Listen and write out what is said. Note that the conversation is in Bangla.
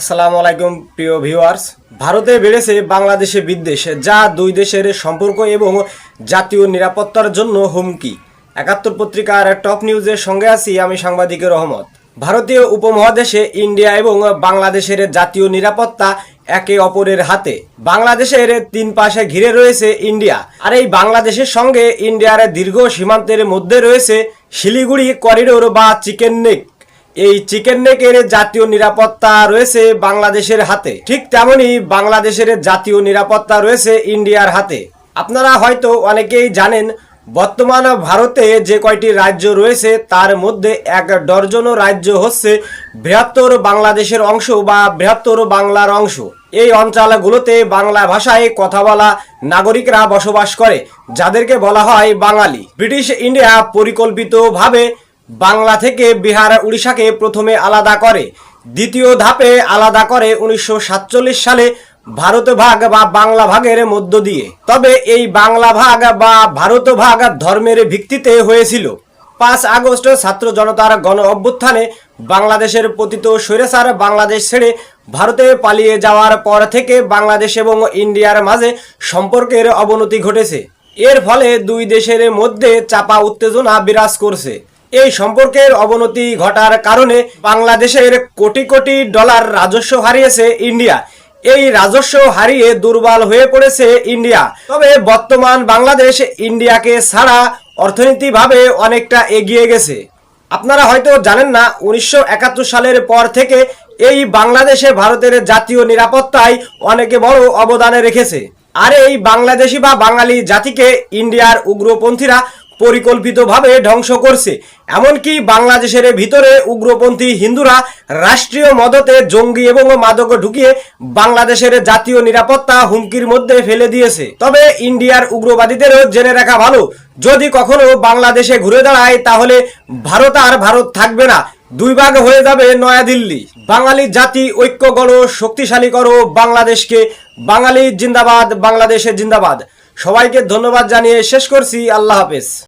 আসসালামু আলাইকুম, প্রিয় ভিউয়ার্স। ভারতে বেড়েছে বাংলাদেশে বিদ্বেষ, যা দুই দেশের সম্পর্ক এবং জাতীয় নিরাপত্তার জন্য হুমকি। একাত্তর পত্রিকার টপ নিউজের সঙ্গে আছি আমি সাংবাদিক রহমত। ভারতীয় উপমহাদেশে ইন্ডিয়া এবং বাংলাদেশের জাতীয় নিরাপত্তা একে অপরের হাতে। বাংলাদেশের তিন পাশে ঘিরে রয়েছে ইন্ডিয়া। আর এই বাংলাদেশের সঙ্গে ইন্ডিয়ার দীর্ঘ সীমান্তের মধ্যে রয়েছে শিলিগুড়ি করিডোর বা চিকেন নেক। এই চিকেন নেকের জাতীয় নিরাপত্তা রয়েছে বাংলাদেশের হাতে। ঠিক তেমনি বাংলাদেশের জাতীয় নিরাপত্তা রয়েছে ইন্ডিয়ার হাতে। আপনারা হয়তো অনেকেই জানেন, বর্তমান ভারতে যে কয়টি রাজ্য রয়েছে, তার মধ্যে এক ডর্জনও রাজ্য হচ্ছে বৃহত্তর বাংলাদেশের অংশ বা বৃহত্তর বাংলার অংশ। এই অঞ্চলগুলোতে বাংলা ভাষায় কথা বলা নাগরিকরা বসবাস করে, যাদেরকে বলা হয় বাঙালি। ব্রিটিশ ইন্ডিয়া পরিকল্পিতভাবে বাংলা থেকে বিহার উড়িষ্যাকে প্রথমে আলাদা করে, দ্বিতীয় ধাপে আলাদা করে উনিশশো সাতচল্লিশ সালে ভারত ভাগ বা বাংলা ভাগের মধ্য দিয়ে। তবে এই বাংলা ভাগ বা ভারত ভাগ ধর্মের ভিত্তিতে হয়েছিল। পাঁচ আগস্ট ছাত্র জনতার গণ অভ্যুত্থানে বাংলাদেশের পতিত স্বৈরাচার বাংলাদেশ ছেড়ে ভারতে পালিয়ে যাওয়ার পর থেকে বাংলাদেশ এবং ইন্ডিয়ার মাঝে সম্পর্কের অবনতি ঘটেছে। এর ফলে দুই দেশের মধ্যে চাপা উত্তেজনা বিরাজ করছে। এই সম্পর্কের অবনতি ঘটার কারণে বাংলাদেশের কোটি কোটি ডলার রাজস্ব হারিয়েছে ইন্ডিয়া। এই রাজস্ব হারিয়ে দুর্বল হয়ে পড়েছে ইন্ডিয়া। তবে বর্তমান বাংলাদেশ ইন্ডিয়াকে ছাড়া অর্থনীতিভাবে অনেকটা এগিয়ে গেছে। আপনারা হয়তো জানেন না, উনিশশো একাত্তর সালের পর থেকে এই বাংলাদেশে ভারতের জাতীয় নিরাপত্তায় অনেকে বড় অবদানে রেখেছে। আর এই বাংলাদেশি বা বাঙালি জাতিকে ইন্ডিয়ার উগ্রপন্থীরা পরিকল্পিতভাবে ধ্বংস করছে। এমনকি বাংলাদেশের ভিতরে উগ্রপন্থী হিন্দুরা রাষ্ট্রীয় মদতে জঙ্গি এবং মাদক ঢুকিয়ে বাংলাদেশের জাতীয় নিরাপত্তা হুমকির মধ্যে ফেলে দিয়েছে। তবে ইন্ডিয়ার উগ্রবাদীদেরও জেনে রাখা ভালো, যদি কখনো বাংলাদেশে ঘুরে দাঁড়ায় তাহলে ভারত আর ভারত থাকবে না। দুই ভাগ হয়ে যাবে নয়াদিল্লি। বাঙালি জাতি ঐক্য গড়ো শক্তিশালী করো বাংলাদেশকে। বাঙালি জিন্দাবাদ বাংলাদেশের জিন্দাবাদ। সবাইকে ধন্যবাদ জানিয়ে শেষ করছি। আল্লাহ হাফেজ।